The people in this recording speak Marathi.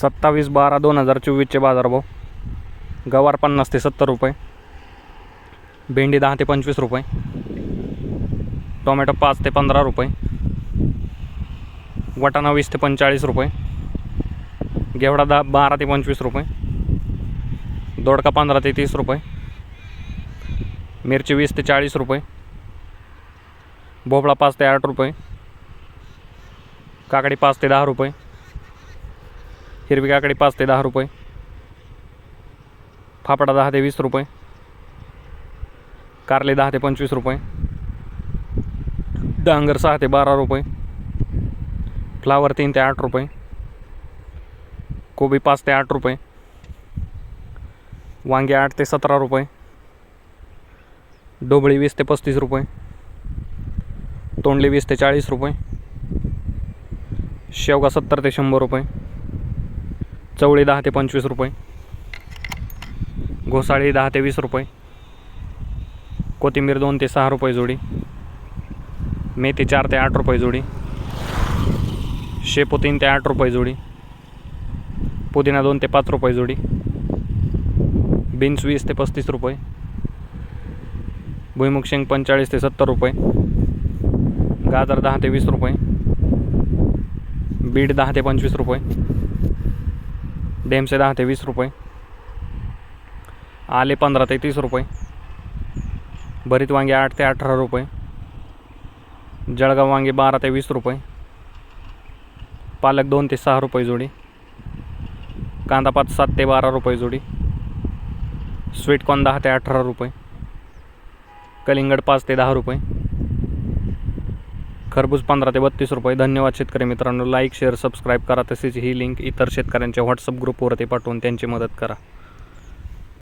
सत्तावीस बारा दोन हजार चोवीसचे बाजारभाव गवार पन्नास ते सत्तर रुपये. भेंडी दहा ते पंचवीस रुपये. टोमॅटो पाच ते पंधरा रुपये. वाटाणा वीस ते पंचेचाळीस रुपये. घेवडा दहा बारा ते पंचवीस रुपये. दोडका पंधरा ते तीस रुपये. मिरची वीस ते चाळीस रुपये. भोपळा पाच ते आठ रुपये. काकडी पाच ते दहा रुपये. हिरवी काकडी पाच ते दहा रुपये. फाफडा दहा ते वीस रुपये. कारले दहा ते पंचवीस रुपये. डांगर सहा ते बारा रुपये. फ्लावर तीन ते आठ रुपये. कोबी पाच ते आठ रुपये. वांगे आठ ते सतरा रुपये. डोबळी वीस ते पस्तीस रुपये. तोंडली वीस ते चाळीस रुपये. शेवगा सत्तर ते शंभर रुपये. चवळी दहा ते पंचवीस रुपये. घोसाळी दहा ते वीस रुपये. कोथिंबीर दोन ते सहा रुपये जोडी. मेथी चार ते आठ रुपये जोडी. शेपू तीन ते आठ रुपये जोडी. पुदिना दोन ते पाच रुपये जोडी. बीन्स वीस ते पस्तीस रुपये. भुईमुग शेंग पंचेचाळीस ते सत्तर रुपये. गाजर दहा ते वीस रुपये. बीट दहा ते पंचवीस रुपये. डेमचे दहा ते वीस रुपये. आले पंधरा ते तीस रुपये. भरीत वांगे आठ ते अठरा रुपये. जळगाव वांगे बारा ते वीस रुपये. पालक दोन ते सहा रुपये जोडी. कांदा पात सात ते बारा रुपये जोडी. स्वीटकॉर्न दहा ते अठरा रुपये. कलिंगड पाच ते दहा रुपये. खरबूज पंधरा ते बत्तीस रुपये. धन्यवाद शेतकरी मित्रांनो. लाईक शेअर सबस्क्राईब करा तसेच ही लिंक इतर शेतकऱ्यांच्या व्हॉट्सअप ग्रुपवरती पाठवून त्यांची मदत करा.